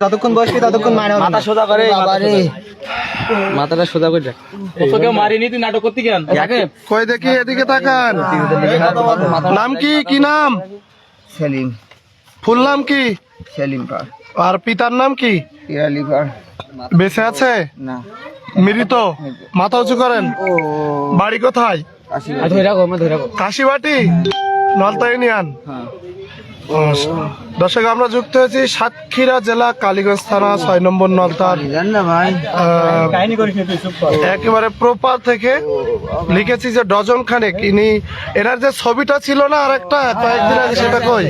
যতক্ষণ বসবি ততক্ষণ মারা মাথা সোজা করে বাবারে। মাথাটা সোজা করে কেউ মারিনি তুই নাটক করতে কেন কই দেখি এদিকে তাকান। নাম কি? কি নাম? সেলিম। ফুল নাম কি? সেলিম পার আর পিতার নাম কি? বেঁচে আছে? না। মৃত? মাথা উঁচু করেন? ও। বাড়ি কোথায়? কাশিবাটি নলতা ইউনিয়ন? হ্যাঁ। দর্শক আমরা যুক্ত হয়েছি সাতক্ষীরা জেলা কালীগঞ্জ থানা ছয় নম্বর নলতার। একেবারে প্রপার থেকে লিখেছি যে ডজন খানেক। ইনি এনার যে ছবিটা ছিল না আর একটা কয়েকদিন আগে সেটা কই?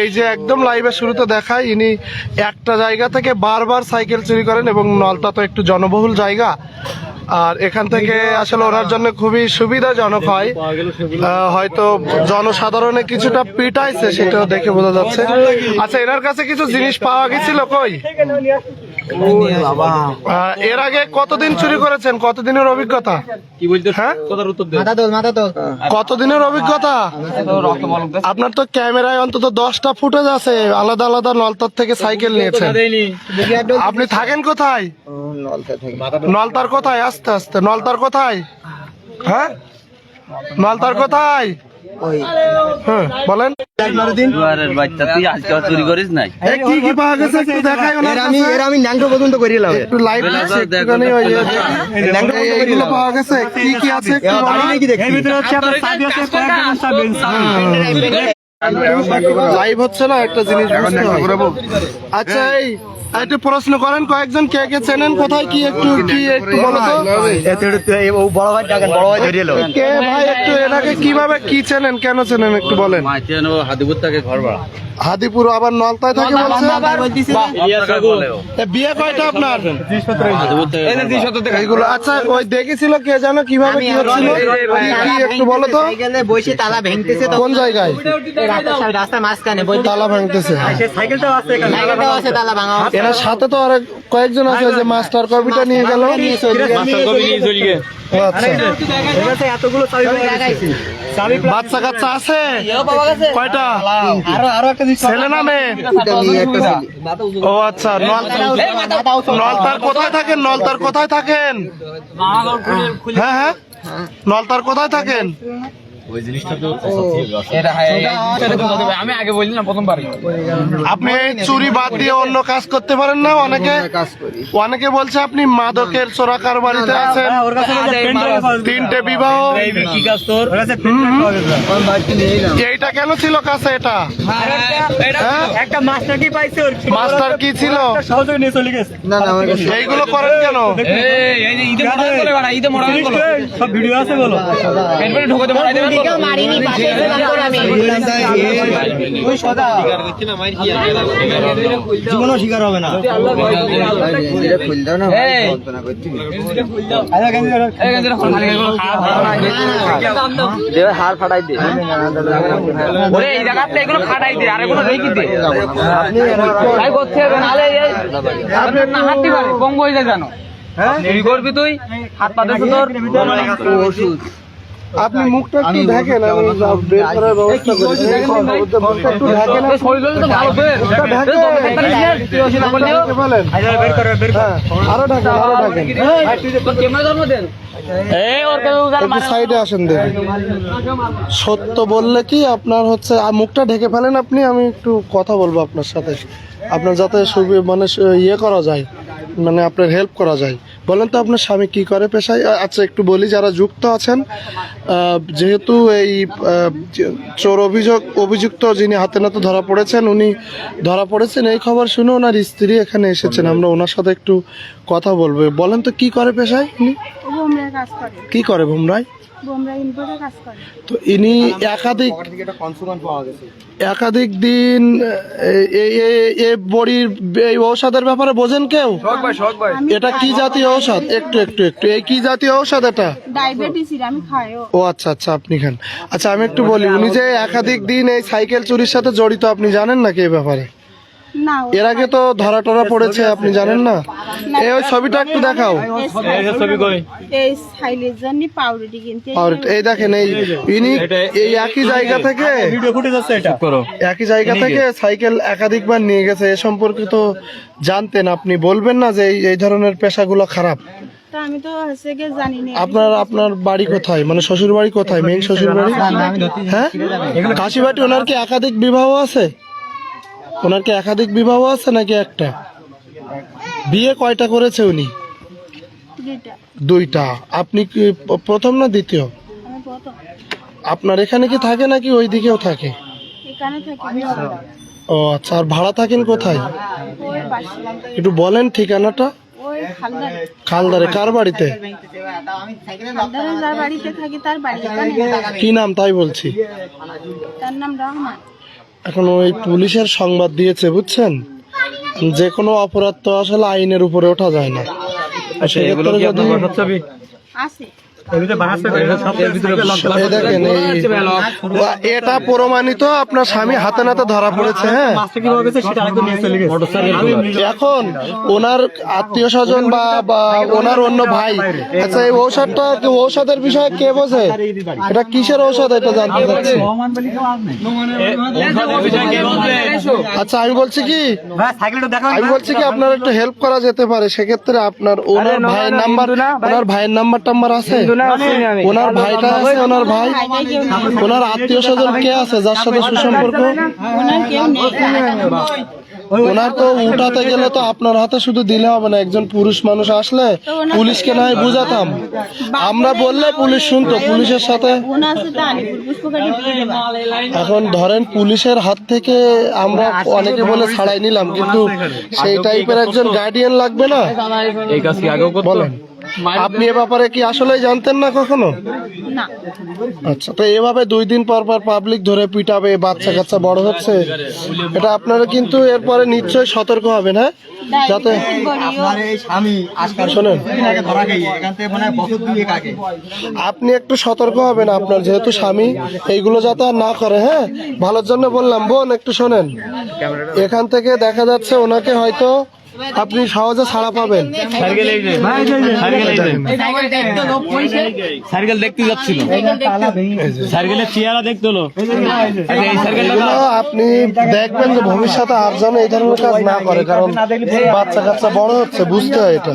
এই যে একদম লাইভের শুরুতে দেখায় ইনি একটা জায়গা থেকে বারবার সাইকেল চুরি করেন এবং নলতা তো একটু জনবহুল জায়গা। আর এখান থেকে আসলে ওনার জন্য খুবই সুবিধাজনক হয়। আহ, হয়তো জনসাধারণে কিছুটা পিটাইছে সেটাও দেখে বোঝা যাচ্ছে। আচ্ছা এনার কাছে কিছু জিনিস পাওয়া গেছিল কই? এর আগে কতদিন চুরি করেছেন? কতদিনের অভিজ্ঞতা? কি বলতে হ্যাঁ? কথার উত্তর দে মাথা তোল মাথা তোল কতদিনের অভিজ্ঞতা? আপনার তো ক্যামেরায় অন্তত দশটা ফুটেজ আছে। আলাদা আলাদা নলতার থেকে সাইকেল নিয়েছেন। আপনি থাকেন কোথায়? নলতার কোথায়? আস্তে আস্তে। নলতার কোথায়? হ্যাঁ? নলতার কোথায়? ওই হ্যাঁ বলেন। দুয়ারের বাচ্চা তুই আজকে আর চুরি করিস নাই? এ, কি কি পাওয়া গেছে? একটু দেখাই ওনার এর আমি কাছে। এর আমি ন্যাংটো পর্যন্ত করিয়ে একটু লাইভ হচ্ছে না একটা জিনিস আচ্ছা এই একটু প্রশ্ন করেন কয়েকজন কে কে চেনেন কোথায় কি একটু কি একটু বলো তো? ও বড় ভাই ডাকেন বড় ভাই ধরিয়ে কে ভাই একটু এনাকে কীভাবে কি চেনেন কেন চেনেন একটু বলেন? হাদিপুর থেকে ঘর ভাড়া। হাদিপুর আবার নলতায় থাকে বলছে? বিয়ে কয়টা আপনার? এইগুলো আচ্ছা ওই দেখেছিল কে জানো কীভাবে কি হচ্ছিল? কি একটু বলো তো। বসে তালা ভেঙতেছে তো। কোন জায়গায়? রাস্তার মাঝখানে তালা ভাঙতেছে। সাইকেলটাও আছে তালা ভাঙা এনার সাথে তো আরেক কয়েকজন আছে যে মাস্টার কপিটা নিয়ে গেল। নিয়ে চলে গেল। ও আচ্ছা। এতগুলো বাচ্চা কাচ্চা আছে? কয়টা? আরও আরও একটা ছেলে না। ও আচ্ছা নল নলতার কোথায় থাকেন? নলতার কোথায় থাকেন? হ্যাঁ। হ্যাঁ। নলতার কোথায় থাকেন? আমি আগে বললি না প্রথমবার আপনি চুরি বাদ দিয়ে অন্য কাজ করতে পারেন না? অনেকে অনেকে বলছে আপনি মাদকের চোরাকার বাড়িতে আছেন। তিনটে বিবাহ। এইটা কেন ছিল কাছে এটা? হ্যাঁ? একটা মাস্টার কি পাইছে ওর? মাস্টার কি ছিল? সহযোগে নিয়ে চলে গেছে। না না এইগুলো করেন কেন? ঈদে মরা করে বাড়া ঈদে মরা করে সব ভিডিও আছে বলো। পেটে ঢোকাতে মরা দেবে ওই সদা। জীবনও শিকার হবে না। এটা দাও না এই। কল্পনা করতে দেবে হার ফাটাই দে। এই জায়গাতে এগুলো ফাটাই দে আর এগুলো রেখে দে। তাই করতে হবে নালে এই না হাঁটতে পারে বঙ্গ হয়ে যায় জানো কি করবি তুই? হাত পা তোর। ওষুধ। আপনি মুখটা একটু দেখেন আমি বের করার ব্যবস্থা করি মুখটা একটু বের বলেন হ্যাঁ, আরও ঢাকেন আরও ঢাকেন ক্যামেরা ধর্ম দেন? এই ওর কেউ একটু সাইডে আসেন দেখি সত্য বললে কি আপনার হচ্ছে মুখটা ঢেকে ফেলেন আপনি আমি একটু কথা বলব আপনার সাথে। আপনার যাতে সুবি মানে ইয়ে করা যায় মানে আপনার হেল্প করা যায়। বলেন তো আপনার স্বামী কি করে পেশায়? আচ্ছা একটু বলি, যারা যুক্ত আছেন যেহেতু এই চোর অভিযোগ, অভিযুক্ত যিনি হাতে নাতে ধরা পড়েছেন, উনি ধরা পড়েছেন, এই খবর শুনে ওনার স্ত্রী এখানে এসেছেন। আমরা ওনার সাথে একটু কথা বলব। বলেন তো কি করে পেশায় উনি? বোমরা কাজ করে। কি করে ভোমরায়? বোমরা ইনপুটে কাজ করে। তো ইনি একাধিক একাধিক দিন এ- এ- এ- এ বড়ির এই ঔষধের ব্যাপারে বোঝেন কেউ? এটা কি জাতীয় ঔষধ? একটু একটু একটু। এই কি জাতীয় ঔষধ এটা? আমি ও। আচ্ছা আচ্ছা আপনি খান। আচ্ছা আমি একটু বলি উনি যে একাধিক দিন এই সাইকেল চুরির সাথে জড়িত আপনি জানেন নাকি এই ব্যাপারে? এর আগে তো ধরা টরা পড়েছে আপনি জানেন না? এই ওই ছবিটা একটু দেখাও। এই সাইলের জন্য পাউরুটি কিনতে আর এই দেখেন এই ইনি এই একই জায়গা থেকে ভিডিও ফুটেজ আছে এটা। একই জায়গা থেকে সাইকেল একাধিকবার নিয়ে গেছে এ সম্পর্কে তো জানতেন আপনি। বলবেন না যে এই এই ধরনের পেশাগুলো খারাপ। আমি তো হচ্ছে গিয়ে জানি না। আপনার আপনার বাড়ি কোথায়? মানে শ্বশুর বাড়ি কোথায়? মেন শ্বশুর বাড়ি? হ্যাঁ? কাশিবাটি ওনার কি একাধিক বিবাহ আছে? ওনার কি একাধিক বিবাহ আছে নাকি একটা? বিয়ে কয়টা করেছে উনি? দুইটা। আপনি কি প্রথম না দ্বিতীয়? আপনার এখানে কি থাকে নাকি ওই দিকেও থাকে। ও আচ্ছা আর ভাড়া থাকেন কোথায়? একটু বলেন ঠিকানাটা। খালদারে। কার বাড়িতে? কি নাম তাই বলছি? এখন ওই পুলিশের সংবাদ দিয়েছে বুঝছেন? যে কোনো অপরাধ তো আসলে আইনের উপরে ওঠা যায় না। সেগুলো কি আপনার বাসার ছবি? আছে। এটা প্রমাণিত আপনার স্বামী হাতে নাতে ধরা পড়েছে হ্যাঁ? এখন ওনার আত্মীয় স্বজন বা বা ওনার অন্য ভাই আচ্ছা এই ঔষধটা ঔষধের বিষয়ে কে বোঝে? এটা কিসের ঔষধ এটা জানতে চাচ্ছি? আচ্ছা আমি বলছি কি আমি বলছি কি আপনার একটু হেল্প করা যেতে পারে সেক্ষেত্রে আপনার ওনার ভাইয়ের নাম্বার ওনার ভাইয়ের নাম্বার টাম্বার আছে? ওনার ভাইটা আছে ওনার ভাই ওনার আত্মীয় স্বজন কে আছে যার সাথে সুসম্পর্ক? ওনার কেউ নেই। ওনার তো উঠাতে গেলে তো আপনার হাতে শুধু দিলে হবে না একজন পুরুষ মানুষ আসলে পুলিশকে না হয় বুঝাতাম। আমরা বললে পুলিশ শুনতো পুলিশের সাথে এখন ধরেন পুলিশের হাত থেকে আমরা অনেকে বলে ছাড়াই নিলাম কিন্তু সেই টাইপের একজন গার্ডিয়ান লাগবে না? এই কাজ কি আগেও বলেন। আপনি এ ব্যাপারে কি আসলে জানতেন না কখনো? আচ্ছা তো এভাবে দুই দিন পর পর পাবলিক ধরে পিটাবে বাচ্চা কাচ্চা বড় হচ্ছে এটা আপনারা কিন্তু এরপরে নিশ্চয়ই সতর্ক হবেন হ্যাঁ? যাতে শোনেন। ধরা গিয়ে এখান থেকে বছর দুয়েক আগে। আপনি একটু সতর্ক হবেন আপনার যেহেতু স্বামী এইগুলো যাতে আর না করে হ্যাঁ? ভালোর জন্য বললাম বোন একটু শোনেন। এখান থেকে দেখা যাচ্ছে ওনাকে হয়তো আপনি সহজে ছাড়া পাবেন দেখতে যাচ্ছিল চেহারা দেখতে হলো আচ্ছা, আপনি দেখবেন যে ভবিষ্যতে আর যেন এই ধরনের কাজ না করে কারণ বাচ্চা কাচ্চা বড় হচ্ছে বুঝতে হয় এটা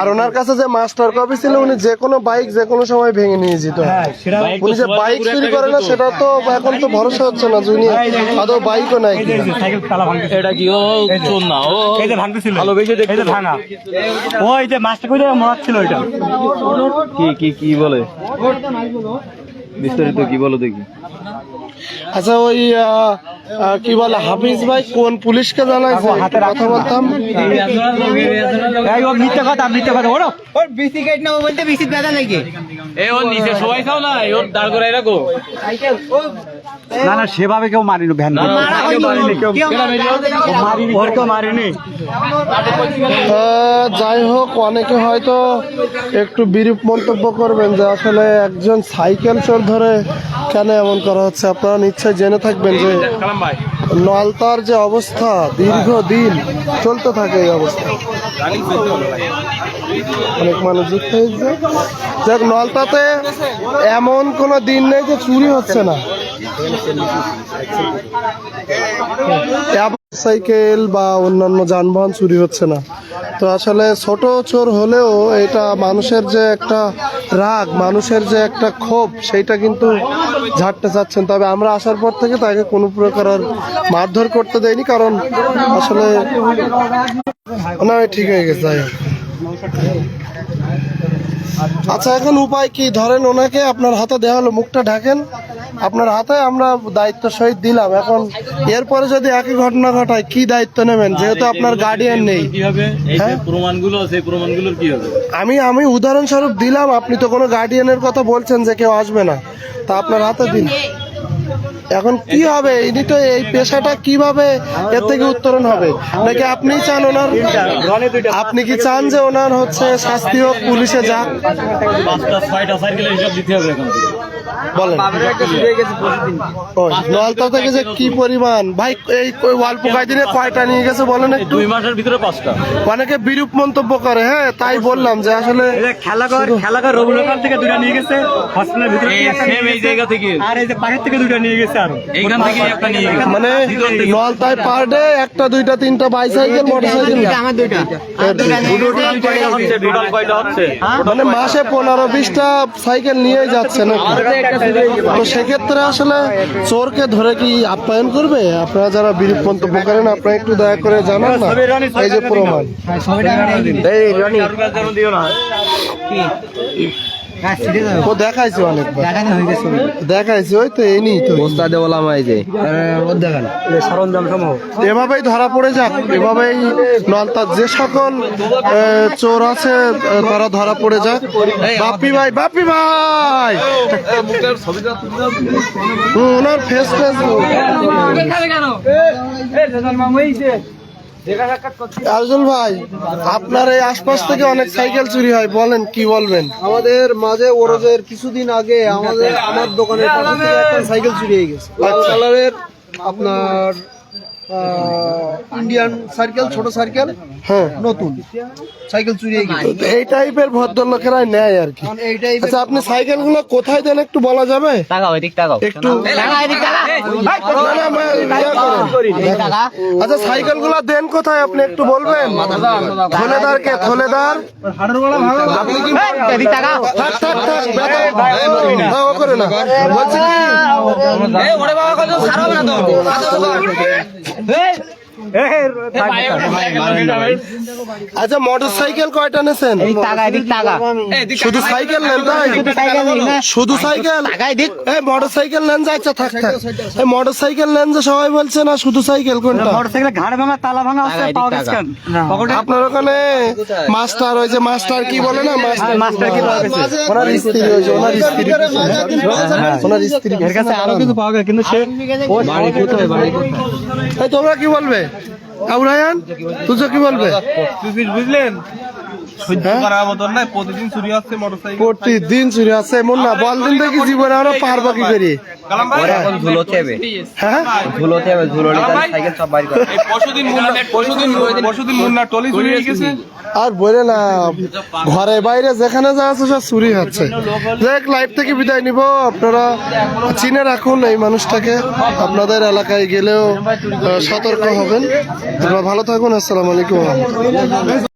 আর ওনার কাছে যে মাস্টার কপি ছিল উনি যে কোনো বাইক যে কোনো সময় ভেঙে নিয়ে যেত উনি যে বাইক চুরি করে না সেটা তো এখন তো ভরসা হচ্ছে না যে উনি আদৌ বাইকও নাই। সাইকেল তালা ভাঙতে এটা কি? ও চোর না। ও এই যে ভাঙতেছিল। ভালোবেসে দেখতে এই যে ভাঙা। ওই যে মাছটা কই মরাচ্ছিল ওইটা। কি কি কি বলে? বিস্তারিত কি বলো দেখি। আচ্ছা ওই কি বলে হাফিজ ভাই কোন পুলিশকে জানাইছে? একটু কথা বলতাম। মিথ্যা কথা মিথ্যা কথা ওরো এ ওর নিচে সবাই খাও না ওর দাঁড় করে রাখো। না না সেভাবে কেউ মারিনি ভ্যান মারিনি ওর কেউ মারিনি। যাই হোক অনেকে হয়তো একটু বিরূপ মন্তব্য করবেন যে আসলে একজন সাইকেল চোর ধরে কেন এমন করা হচ্ছে? আপনারা নিশ্চয় জেনে থাকবেন যে নলতার যে অবস্থা দীর্ঘদিন চলতে থাকে এই অবস্থা। অনেক মানুষ যুক্ত হয়েছে যাক নলতাতে এমন কোনো দিন নেই যে চুরি হচ্ছে না। সাইকেল বা অন্যান্য যানবাহন চুরি হচ্ছে না। তো আসলে ছোট চোর হলেও এটা মানুষের যে একটা রাগ, মানুষের যে একটা ক্ষোভ, সেইটা কিন্তু ঝাড়তে চাচ্ছেন। তবে আমরা আসার পর থেকে তাকে কোনো প্রকার আর মারধর করতে দেয়নি, কারণ আসলে না, ঠিক হয়ে গেছে, যাই আচ্ছা এখন উপায় কি? ধরেন ওনাকে আপনার হাতে দেওয়া হলো, মুখটা ঢাকেন। আপনার হাতে আমরা দায়িত্ব সহিত দিলাম। এখন এরপরে যদি একই ঘটনা ঘটায় কি দায়িত্ব নেবেন? যেহেতু আপনার গার্ডিয়ান নেই। হ্যাঁ? প্রমাণগুলো আছে প্রমাণগুলোর কি হবে? আমি আমি উদাহরণস্বরূপ দিলাম আপনি তো কোনো গার্ডিয়ানের কথা বলছেন যে কেউ আসবে না। তা আপনার হাতে দিন। এখন কি হবে? ইনি তো এই পেশাটা কীভাবে এর থেকে উত্তরণ হবে? নাকি আপনি চান ওনার আপনি কি চান যে ওনার হচ্ছে শাস্তি হোক পুলিশে যাক? পাঁচটা ছয়টা সাইকেলের হিসাব দিতে হবে এখন। বলেন। বাবারের একটা চুরি হয়ে গেছে প্রতিদিন। ও নলতা থেকে যে কি পরিমাণ? ভাই এই অল্প কয়েকদিনে কয়টা নিয়ে গেছে বলেন দুই মাসের ভিতরে পাঁচটা। অনেকে বিরূপ মন্তব্য করে হ্যাঁ তাই বললাম যে আসলে খেলাঘর খেলাঘর রবীন্দ্রকাল থেকে দুইটা নিয়ে গেছে হসপিটালের ভিতরে এই জায়গা থেকে। আর এই যে পাখির থেকে দুইটা নিয়ে গেছে আরও। এইখান থেকে একটা নিয়ে গেছে। মানে নলতায় পার ডে একটা দুইটা তিনটা বাইসাইকেল মোটরসাইকেল। আমার দুইটা। কয়টা হচ্ছে? মানে মাসে পনেরো বিশটা সাইকেল নিয়ে যাচ্ছে না তো সেক্ষেত্রে আসলে চোরকে ধরে কি আপ্যায়ন করবে? আপনারা যারা বিরূপ মন্তব্য করেন আপনারা একটু দয়া করে জানান না। এই যে প্রমাণ। ও দেখাইছে অনেকবার দেখাইছে ওই তো এই নিই তো ওস্তাদে বললাম এই যে ওর সরঞ্জাম সমূহ এভাবেই ধরা পড়ে যাক এভাবেই নলতার যে সকল চোর আছে তারা ধরা পড়ে যাক বাপ্পি ভাই বাপ্পি ভাই ওনার ফেস ফেস আরজুল ভাই আপনার এই আশপাশ থেকে অনেক সাইকেল চুরি হয় বলেন কি বলবেন? আমাদের মাঝে ওরজের কিছুদিন আগে আমাদের আমার দোকানের পাশে থেকে একটা সাইকেল চুরি হয়ে গেছে। লাল কালারের আপনার ইন্ডিয়ান সাইকেল ছোট সাইকেল। হ্যাঁ নতুন সাইকেল চুরি হয়ে গেছে তো এই টাইপের ভদ্রলোকেরাই নেয় আর কি আচ্ছা আপনি সাইকেলগুলো কোথায় দেন একটু বলা যাবে একটু ইয়ে। আচ্ছা সাইকেলগুলো দেন কোথায় আপনি একটু বলবেন থলেদার কে থলেদার। হ্যাঁ, করে না বলছি আচ্ছা মোটর সাইকেল কয়টা নেছেন? শুধু সাইকেল নেন তাই? শুধু সাইকেল এই মোটর সাইকেল নেন যে আচ্ছা থাক থাক। মোটর সাইকেল নেন যে সবাই বলছে না শুধু সাইকেল কোনটা? মোটরসাইকেল ঘাড় ভাঙা তালা ভাঙা আছে পাওয়া গেছে কেন? পকেটে আপনার ওখানে মাস্টার ওই যে মাস্টার কি বলে না? মাস্টার মাস্টার কি পাওয়া ওনার স্ত্রী যে ওনার স্ত্রী। ওনার স্ত্রী। এর কাছে আরও কিছু পাওয়া গেছে কিন্তু সে তোমরা কি বলবে? আবরায়ান তুই কি বলবে? বুঝলেন? হ্যাঁ? প্রতিদিন চুরি হচ্ছে মোটরসাইকেল প্রতিদিন চুরি আছে এমন না বল দিন দেখি জীবনে আমরা পারব কি করি। হ্যাঁ? ধুলোতে হবে ধুলো সাইকেল সব বাড়ি করে। পরশুদিন মুন্না পরশুদিন পরশুদিন মুন্না টলি চুরি গেছে। আর বলে না, ঘরে বাইরে যেখানে যা আছে সব চুরি হচ্ছে। দেখ লাইভ থেকে বিদায় নিব। আপনারা চিনে রাখুন এই মানুষটাকে। আপনাদের এলাকায় গেলেও সতর্ক হবেন। আপনারা ভালো থাকুন। আসসালামু আলাইকুম।